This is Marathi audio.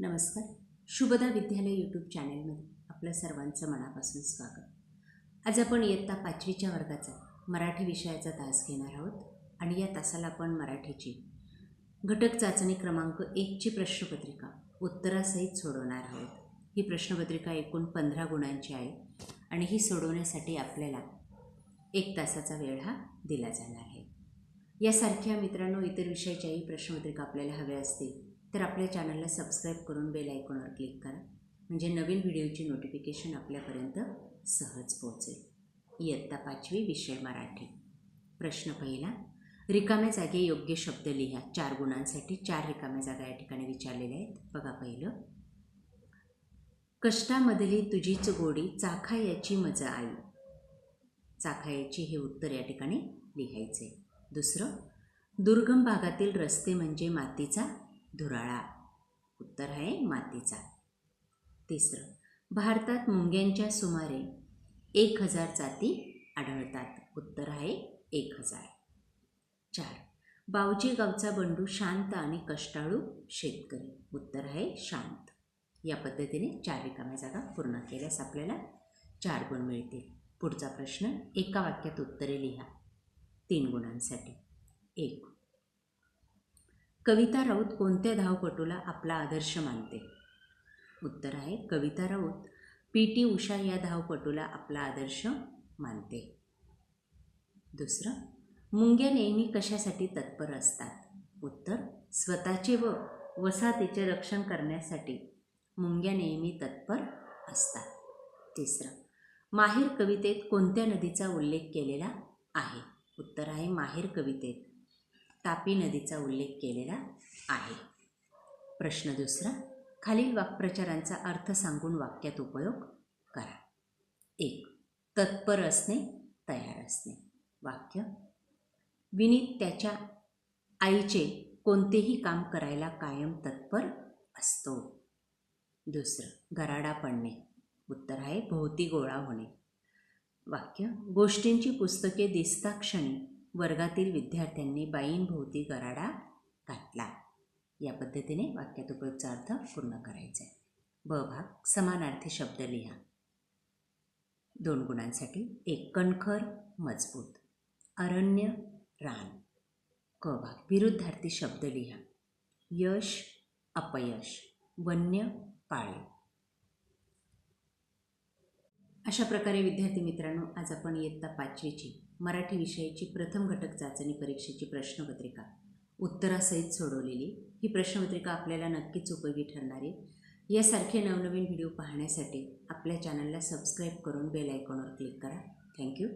नमस्कार. शुभदा विद्यालय यूट्यूब चॅनलमध्ये आपलं सर्वांचं मनापासून स्वागत. आज आपण इयत्ता पाचवीच्या वर्गाचा मराठी विषयाचा तास घेणार आहोत आणि या तासाला आपण मराठीची घटक चाचणी क्रमांक एकची प्रश्नपत्रिका उत्तरासहित सोडवणार आहोत. ही प्रश्नपत्रिका एकूण पंधरा गुणांची आहे आणि ही सोडवण्यासाठी आपल्याला एक तासाचा वेळ हा दिला जाणार आहे. यासारख्या मित्रांनो इतर विषयाच्याही प्रश्नपत्रिका आपल्याला हव्या असतील तर आपल्या चॅनलला सबस्क्राईब करून बेल आयकॉनवर क्लिक करा. म्हणजे नवीन व्हिडिओची नोटिफिकेशन आपल्यापर्यंत सहज पोहोचेल. इयत्ता पाचवी विषय मराठी. प्रश्न पहिला रिकाम्या जागे योग्य शब्द लिहा. चार गुणांसाठी चार रिकाम्या जागा या ठिकाणी विचारलेल्या आहेत. बघा पहिलं. कष्टामधली तुझीच गोडी चाखायाची मजा आई. चाखायाची हे उत्तर या ठिकाणी लिहायचे दुसरं दुर्गम भागातील रस्ते म्हणजे मातीचा धुराळा. उत्तर आहे मातीचा. तिसरं भारतात मुंग्यांच्या सुमारे एक हजार जाती आढळतात. उत्तर आहे एक हजार. चार बावजी गावचा बंडू शांत आणि कष्टाळू शेतकरी. उत्तर आहे शांत. या पद्धतीने चार रिकाम्या जागा पूर्ण केल्यास आपल्याला चार गुण मिळतील. पुढचा प्रश्न एका वाक्यात उत्तरे लिहा. तीन गुणांसाठी. एक कविता राऊत कोणत्या धावपटूला आपला आदर्श मानते? उत्तर आहे कविता राऊत पी. टी. उषा या धावपटूला आपला आदर्श मानते. दुसरं मुंग्या नेहमी कशासाठी तत्पर असतात? उत्तर स्वतःचे व वसाहतीचे रक्षण करण्यासाठी मुंग्या नेहमी तत्पर असतात. तिसरं माहेर कवितेत कोणत्या नदीचा उल्लेख केलेला आहे? उत्तर आहे माहेर कवितेत. तापी नदीचा उल्लेख केलेला आहे. प्रश्न दुसरा खालील वाक्प्रचारांचा अर्थ सांगून वाक्यात उपयोग करा. एक तत्पर असणे तयार असणे. वाक्य विनीत त्याच्या आईचे कोणतेही काम करायला कायम तत्पर असतो. दुसरं गराडा पडणे. उत्तर आहे भोवती गोळा होणे. वाक्य गोष्टींची पुस्तके दिसता क्षणी वर्गातील विद्यार्थ्यांनी बाईंभोवती गराडा घातला. या पद्धतीने वाक्यात उपयोगचा अर्थ पूर्ण करायचा आहे. ब भाग समानार्थी शब्द लिहा. दोन गुणांसाठी एक कणखर मजबूत. अरण्य रान. क भाग विरुद्धार्थी शब्द लिहा. यश अपयश. वन्य पाळीव. अशा प्रकारे विद्यार्थी मित्रांनो आज आपण इयत्ता पाचवीची मराठी विषयाची प्रथम घटक चाचणी परीक्षेची प्रश्नपत्रिका. उत्तरासहित सोडवलेली. ही प्रश्नपत्रिका आपल्याला नक्कीच उपयोगी ठरणार आहे. यासारखे नवनवीन व्हिडिओ पाहण्यासाठी आपल्या चॅनलला सबस्क्राईब करून बेल आयकॉनवर क्लिक करा. थँक्यू.